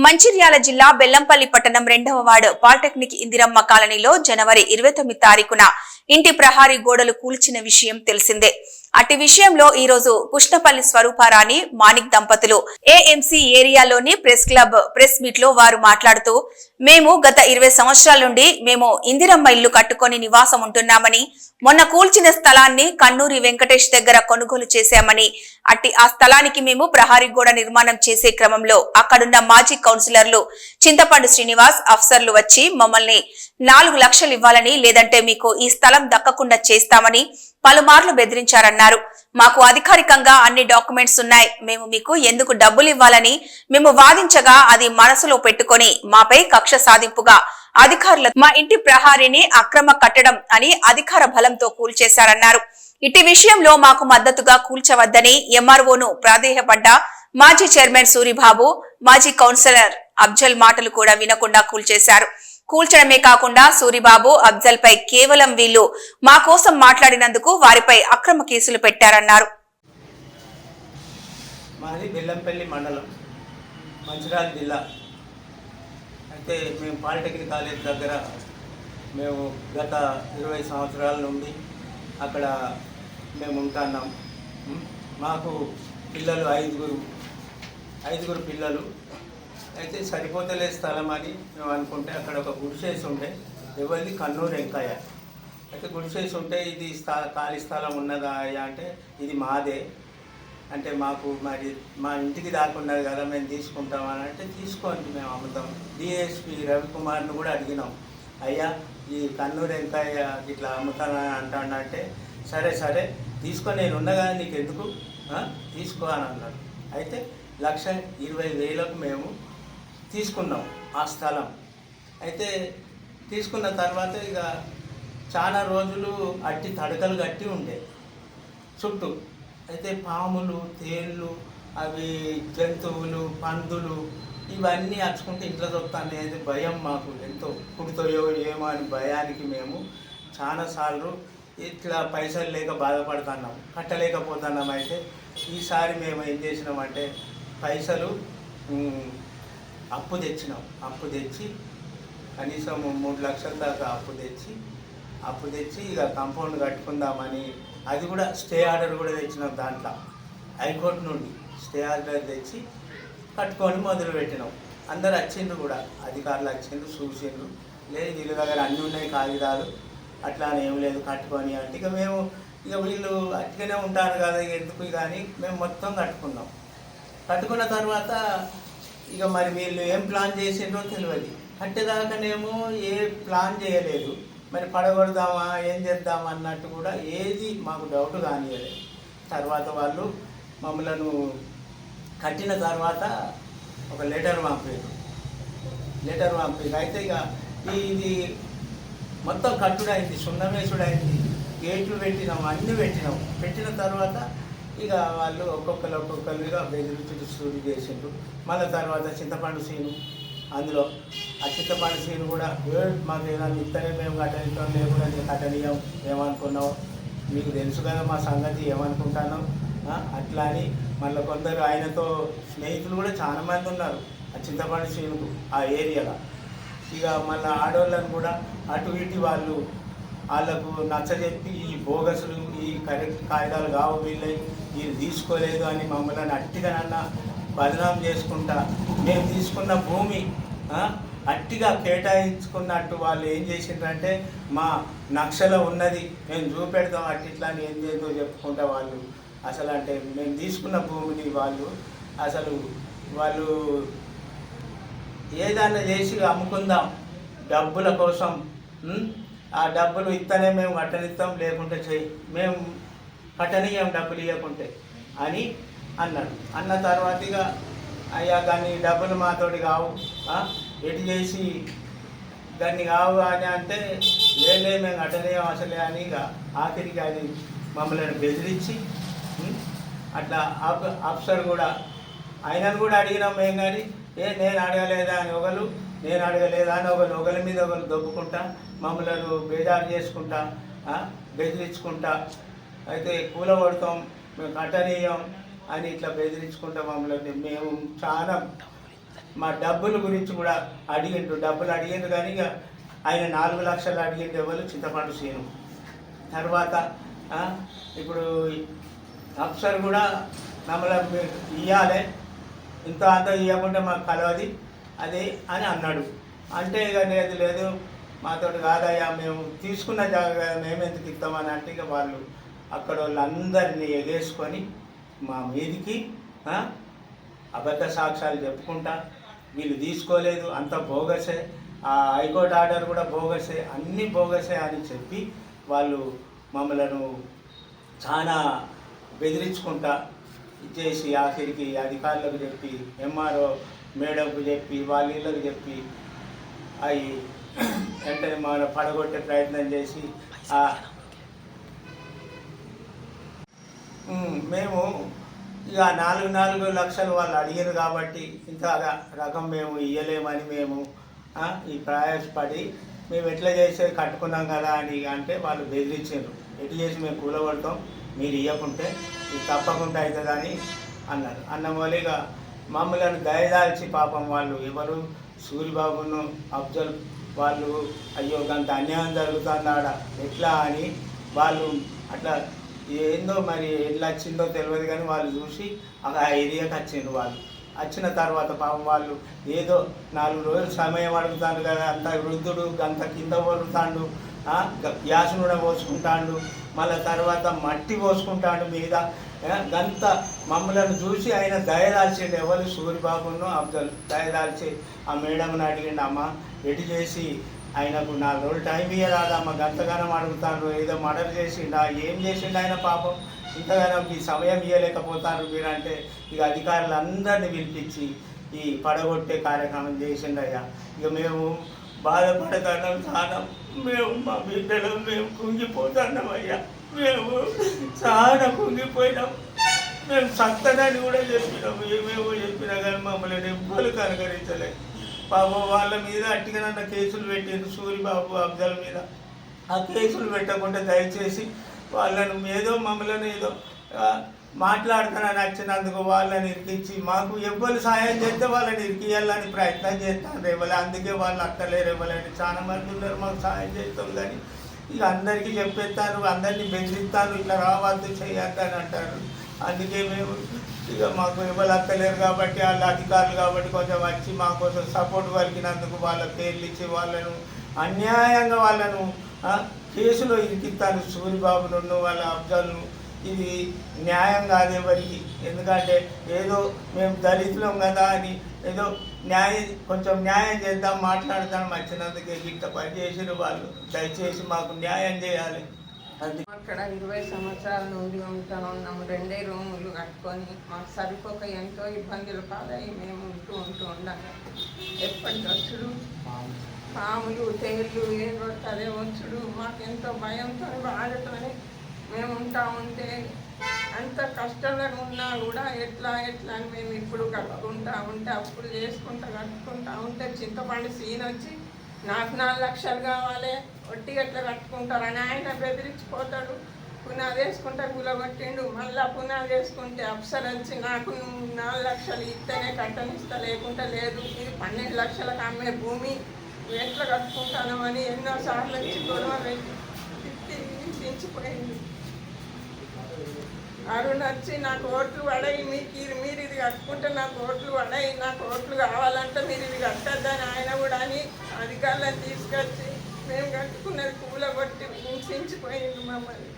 మంచిర్యాల జిల్లా బెల్లంపల్లి పట్టణం రెండవ వార్డు పాలిటెక్నిక్ ఇందిరమ్మ కాలనీలో జనవరి ఇరవై తొమ్మిది తారీఖున ఇంటి ప్రహారీ గోడలు కూల్చిన విషయం తెలిసిందే. అట్టి విషయంలో ఈ రోజు పుష్ణపల్లి స్వరూపారాణి మాణిక్ దంపతులు ఏఎంసీ ఏరియాలోని ప్రెస్ క్లబ్ ప్రెస్ మీట్లో వారు మాట్లాడుతూ మేము గత ఇరవై సంవత్సరాల నుండి మేము ఇందిరమ్మ ఇల్లు కట్టుకొని నివాసం ఉంటున్నామని మొన్న కూల్చిన స్థలాన్ని కన్నూరి వెంకటేష్ దగ్గర కొనుగోలు చేశామని అట్టి ఆ స్థలానికి మేము ప్రహారీ గోడ నిర్మాణం చేసే క్రమంలో అక్కడున్న మాజీ కౌన్సిలర్లు చింతపండు శ్రీనివాస్ అఫ్సర్లు వచ్చి మమ్మల్ని నాలుగు లక్షలు ఇవ్వాలని లేదంటే మీకు ఈ స్థలం దక్కకుండా చేస్తామని పలుమార్లు బెదిరించారన్నారు. మాకు అధికారికంగా అన్ని డాక్యుమెంట్స్ ఉన్నాయి. మేము మీకు ఎందుకు డబ్బులు ఇవ్వాలని మేము వాదించగా అది మనసులో పెట్టుకొని మాపై కక్ష సాధింపుగా అధికారులు మా ఇంటి ప్రహారీని అక్రమ కట్టడం అని అధికార బలంతో కూల్చేశారన్నారు. ఇటు విషయంలో మాకు మద్దతుగా కూల్చవద్దని ఎంఆర్ఓను ప్రాధేయపడ్డ మాజీ చైర్మన్ సూరిబాబు మాజీ కౌన్సిలర్ అఫ్జల్ మాటలు కూడా వినకుండా కూల్చేశారు. కూల్చడమే కాకుండా సూరిబాబు అఫ్జల్ పై కేవలం వీళ్ళు మా కోసం మాట్లాడినందుకు వారిపై అక్రమ కేసులు పెట్టారన్నారు. మాది బెల్లంపల్లి మండలం మంచిర్యాల జిల్లా. అయితే మేము పాలిటెక్నిక్ కాలేజ్ దగ్గర మేము గత ఇరవై సంవత్సరాల నుండి అక్కడ మేము ఉంటున్నాం. మాకు పిల్లలు ఐదుగురు ఐదుగురు పిల్లలు. అయితే సరిపోతలే స్థలం అని మేము అనుకుంటే అక్కడ ఒక గుడిసేసి ఉండే. ఎవరిది? కన్నూరు వెంకయ్య. అయితే గుడిసేసి ఉంటే ఇది స్థా ఖాళీ స్థలం ఉన్నదా అయ్యా అంటే ఇది మాదే. అంటే మాకు మరి మా ఇంటికి దాకున్నది కదా మేము తీసుకుంటాం అని అంటే తీసుకోండి మేము అమ్ముతాం. డిఎస్పి రవికుమార్ని కూడా అడిగినాం. అయ్యా ఈ కన్నూరు వెంకయ్య ఇట్లా అమ్ముతానని అంటాడంటే సరే సరే తీసుకో నేను ఉండగా నీకు ఎందుకు ఆ? తీసుకో అని అన్నాడు. అయితే లక్ష ఇరవై వేలకు మేము తీసుకున్నాం ఆ స్థలం. అయితే తీసుకున్న తర్వాత ఇక చాలా రోజులు అట్టి తడకలు కట్టి ఉండే. చుట్టూ అయితే పాములు తేళ్ళు అవి జంతువులు పందులు ఇవన్నీ అచ్చుకుంటే ఇంట్లో దొరుకుతాయి అనేది భయం మాకు. ఎంతో పుడుతాయో ఏమో అని భయానికి మేము చాలాసార్లు ఇట్లా పైసలు లేక బాధపడుతున్నాం కట్టలేకపోతున్నాం అయితే ఈసారి మేము ఏం చేసినామంటే పైసలు అప్పు తెచ్చినాం. అప్పు తెచ్చి కనీసం మూడు లక్షల దాకా అప్పు తెచ్చి అప్పు తెచ్చి ఇక కంపౌండ్ కట్టుకుందామని అది కూడా స్టే ఆర్డర్ కూడా తెచ్చినాం దాంట్లో. హైకోర్టు నుండి స్టే ఆర్డర్ తెచ్చి కట్టుకొని మొదలు పెట్టినాం. అందరు వచ్చిండ్రు కూడా అధికారులు వచ్చిండ్రు చూసిండ్రు. లేదు వీళ్ళ దగ్గర అన్నీ ఉన్నాయి కాగితాలు అట్లా అని ఏం లేదు కట్టుకొని అంటే ఇక మేము ఇక వీళ్ళు అట్టుగానే ఉంటారు కదా ఎందుకు కానీ మేము మొత్తం కట్టుకున్నాం. కట్టుకున్న తర్వాత ఇక మరి వీళ్ళు ఏం ప్లాన్ చేసిండ్రో తెలియదు కట్టేదాకానేమో ఏ ప్లాన్ చేయలేదు. మరి పడగొడదామా ఏం చేద్దామా అన్నట్టు కూడా ఏది మాకు డౌట్ కానియలేదు తర్వాత వాళ్ళు మమ్మలను కట్టిన తర్వాత ఒక లెటర్ పంపారు లెటర్ పంపారు అయితే ఇక ఇది మొత్తం కట్టుడైంది సున్నమేసుడైంది గేట్లు పెట్టినాం అన్నీ పెట్టినాం. పెట్టిన తర్వాత ఇక వాళ్ళు ఒక్కొక్కరు ఒక్కొక్కరుగా బెదిరించుడు శురు చేసిండ్రు. మళ్ళీ తర్వాత చింతపండు సీను అందులో అచిత చింతపండు సీను కూడా మాకు ఏదైనా ఇస్తేనే మేము కట్టనిస్తాం లేకుండా నేను కట్టనీయం ఏమనుకున్నావు? మీకు తెలుసు కదా మా సంగతి ఏమనుకుంటాను? అట్లా అని మళ్ళీ కొందరు ఆయనతో స్నేహితులు కూడా చాలా మంది ఉన్నారు ఆ చింతపండు సీనుకు ఆ ఏరియాలో. ఇక మళ్ళీ ఆడవాళ్ళని కూడా అటు ఇటు వాళ్ళు వాళ్ళకు నచ్చజెప్పి ఈ బోగసులు ఈ కరెక్ట్ కాగితాలు కావు వీళ్ళని వీళ్ళు తీసుకోలేదు అని మమ్మల్ని అట్టిగానన్నా బదనాం చేసుకుంటా. మేము తీసుకున్న భూమి అట్టిగా కేటాయించుకున్నట్టు వాళ్ళు ఏం చేసిండ్రంటే మా నక్షలో ఉన్నది మేము చూపెడతాం అట్టిట్లా అని ఏం చేద్దో చెప్పుకుంటా వాళ్ళు. అసలు అంటే మేము తీసుకున్న భూమిని వాళ్ళు అసలు వాళ్ళు ఏదైనా చేసి అమ్ముకుందాం డబ్బుల కోసం ఆ డబ్బులు ఇస్తేనే మేము కట్టనిస్తాం లేకుంటే చెయ్యి. మేము కట్టనీయం డబ్బులు ఇవ్వకుంటే అని అన్నాడు. అన్న తర్వాత ఇక అయ్యా దాన్ని డబ్బులు మాతోటి కావు. ఎటు చేసి దాన్ని కావు అని అంటే లేలే మేము కట్టనీయం అసలే అని ఇక ఆఖరికి అది మమ్మల్ని బెదిరించి అట్లా ఆఫ్ ఆఫీసర్ కూడా ఆయనను కూడా అడిగినాం మేము కానీ ఏ నేను అడగలేదా అని ఒకరు నేను అడగలేదా అని ఒకరు ఒకరి మీద ఒకరు దొబ్బుకుంటా మమ్మల్ని బేజారు చేసుకుంటా బెదిరించుకుంటా. అయితే కూలగొడతాం మేము కట్టనీయం అని ఇట్లా బెదిరించుకుంటా మమ్మల్ని. మేము చాలా మా డబ్బుల గురించి కూడా అడిగిండు డబ్బులు అడిగిండు కానీ ఇక ఆయన నాలుగు లక్షలు అడిగిండు ఎవరు? చింతపండు సీను. తర్వాత ఇప్పుడు అప్సర్ కూడా మమ్మల్ని ఇవ్వాలి ఇంత అంత ఇవ్వకుండా మాకు కలవది. అది అని అన్నాడు. అంటే ఇక లేదు లేదు మాతో కాదయ్యా మేము తీసుకున్న జాగ్రత్త మేము ఎందుకు ఇస్తామని అంటే ఇక వాళ్ళు అక్కడ వాళ్ళందరినీ ఎగేసుకొని మా మీదికి ఆ, అబద్ధ సాక్ష్యాలు చెప్పుకుంటా. వీళ్ళు తీసుకోలేదు అంత బోగసే. ఆ హైకోర్టు ఆర్డర్ కూడా బోగసే అన్ని బోగసే అని చెప్పి వాళ్ళు మమ్మలను చాలా బెదిరించుకుంటా. ఇచ్చేసి ఆఖరికి అధికారులకు చెప్పి ఎంఆర్ఓ మేడంకు చెప్పి వాళ్ళ ఇళ్ళకు చెప్పి అవి వెంటనే మన పడగొట్టే ప్రయత్నం చేసి ఆ ఉమ్, మేము. ఇక నాలుగు నాలుగు లక్షలు వాళ్ళు అడిగారు కాబట్టి ఇంత రకం మేము ఇయ్యలేమని మేము ఈ ప్రయాసపడి మేము ఎట్లా చేసే కట్టుకున్నాం కదా అని అంటే వాళ్ళు బెదిరించారు ఎటు చేసి మేము కూలబడతాం మీరు ఇవ్వకుంటే ఇది తప్పకుండా అవుతుందని అన్నారు. అన్నమూలిగా మమ్మల్ని దయదాల్చి పాపం వాళ్ళు ఎవరు? సూరిబాబును అఫ్జల్ వాళ్ళు అయ్యో గంత అన్యాయం జరుగుతుంది ఆడ ఎట్లా అని వాళ్ళు అట్లా ఏందో మరి ఎట్లా వచ్చిందో తెలియదు కానీ వాళ్ళు చూసి ఆ ఏరియాకి వచ్చిండ్రు వాళ్ళు. వచ్చిన తర్వాత పాపం వాళ్ళు ఏదో నాలుగు రోజులు సమయం అడుగుతాడు కదా అంత వృద్ధుడు గంత కింద పడుతాడు గ్యాస్ నూనె పోసుకుంటాడు మళ్ళీ తర్వాత మట్టి పోసుకుంటాడు మీద గంత మమ్మలను చూసి ఆయన దయదాల్చిండు ఎవరు సూరిబాబును అబ్దుల్ దయదాల్చి ఆ మేడంని అడిగిండు అమ్మ ఎటు చేసి ఆయనకు నాలుగు రోజులు టైం ఇయ్యరాదమ్మ గంతగానం అడుగుతాను ఏదో మర్డర్ చేసిండా? ఏం చేసిండు ఆయన పాపం? ఇంతగానం ఈ సమయం ఇవ్వలేకపోతారు మీరంటే. ఇక అధికారులందరినీ పిలిపించి ఈ పడగొట్టే కార్యక్రమం చేసిండయ్యా. ఇక మేము బాధపడతాం చాలా మేము మా బిడ్డలు మేము కుంగిపోతున్నాం అయ్యా. మేము చాలా కుంగిపోయినాం. మేము సత్తనని కూడా చెప్పినాము ఏమేమో చెప్పినా కానీ మమ్మల్ని ఎవ్వరు కనకరించలేదు బాబు వాళ్ళ మీద అట్టిగా కేసులు పెట్టిండు సూరిబాబు అబ్జల్ మీద. ఆ కేసులు పెట్టకుండా దయచేసి వాళ్ళను ఏదో మమ్మల్ని ఏదో ఆ, మాట్లాడుతానని వచ్చినందుకు వాళ్ళని ఇరికించి మాకు ఎవ్వరు సాయం చేస్తే వాళ్ళని ఇరికియాలని ప్రయత్నం చేస్తాను రేవలే అందుకే వాళ్ళు అక్కలేరు రేవలని చాలా మంది ఉన్నారు మాకు సాయం చేస్తాం కానీ ఇక అందరికీ చెప్పేస్తాను అందరినీ బెదిరిస్తాను ఇట్లా రావద్దు చేయద్దు అని అంటారు. అందుకే మేము ఇక మాకు ఎవరు అక్కలేరు కాబట్టి వాళ్ళ అధికారులు కాబట్టి కొంచెం వచ్చి మా కోసం సపోర్ట్ పలికినందుకు వాళ్ళ పేర్లు ఇచ్చి వాళ్ళను అన్యాయంగా వాళ్ళను కేసులో ఇరికిస్తాను సూరిబాబును వాళ్ళ అబ్జల్ను. ఇది న్యాయం కాదు ఎవరికి. ఎందుకంటే ఏదో మేము దళితులం కదా అని ఏదో న్యాయం కొంచెం న్యాయం చేద్దాం మాట్లాడతాం వచ్చినందుకే ఇంత పని చేసిన వాళ్ళు. దయచేసి మాకు న్యాయం చేయాలి. అది. అక్కడ ఇరవై సంవత్సరాల నుండి ఉంటా. ఉన్నాము రెండే రూములు కట్టుకొని మాకు సరిపోక ఎంతో ఇబ్బందులు పాలయ్యి మేము ఉంటూ ఉంటూ ఉండగా ఎప్పటికొచ్చుడు పాములు తేళ్ళు ఏం కొడతారే వచ్చుడు. మాకు ఎంతో భయంతో బాధతోనే మేము ఉంటా ఉంటే అంత కష్టంగా ఉన్నా కూడా ఎట్లా ఎట్లా అని మేము ఇప్పుడు కట్టుకుంటా ఉంటే అప్పుడు చేసుకుంటా కట్టుకుంటా ఉంటే చింతపండు సీన్ వచ్చి నాకు నాలుగు లక్షలు కావాలి. వడ్డీ ఎట్లా కట్టుకుంటారని ఆయన బెదిరించిపోతాడు. పునాది వేసుకుంటే గులగొట్టిండు. మళ్ళా పునాది వేసుకుంటే అప్సర్ వచ్చి నాకు నాలుగు లక్షలు ఇస్తేనే కట్టనిస్తా లేకుంటే లేదు. ఇది పన్నెండు లక్షలకు అమ్మే భూమి. ఎట్లా కట్టుకుంటానమని ఎన్నో ఎన్నోసార్లు వచ్చి గొడవ పెట్టి తిట్టి దించిపోయింది. అరుణ్ వచ్చి నాకు ఓట్లు పడాయి మీకు ఇది మీరు ఇది కట్టుకుంటే నాకు ఓట్లు పడాయి నాకు ఓట్లు కావాలంటే మీరు ఇది కట్టద్దని ఆయన కూడా అని అధికారులను తీసుకొచ్చి మేము కట్టుకున్నది పూల బట్టి హింసించిపోయింది మమ్మల్ని.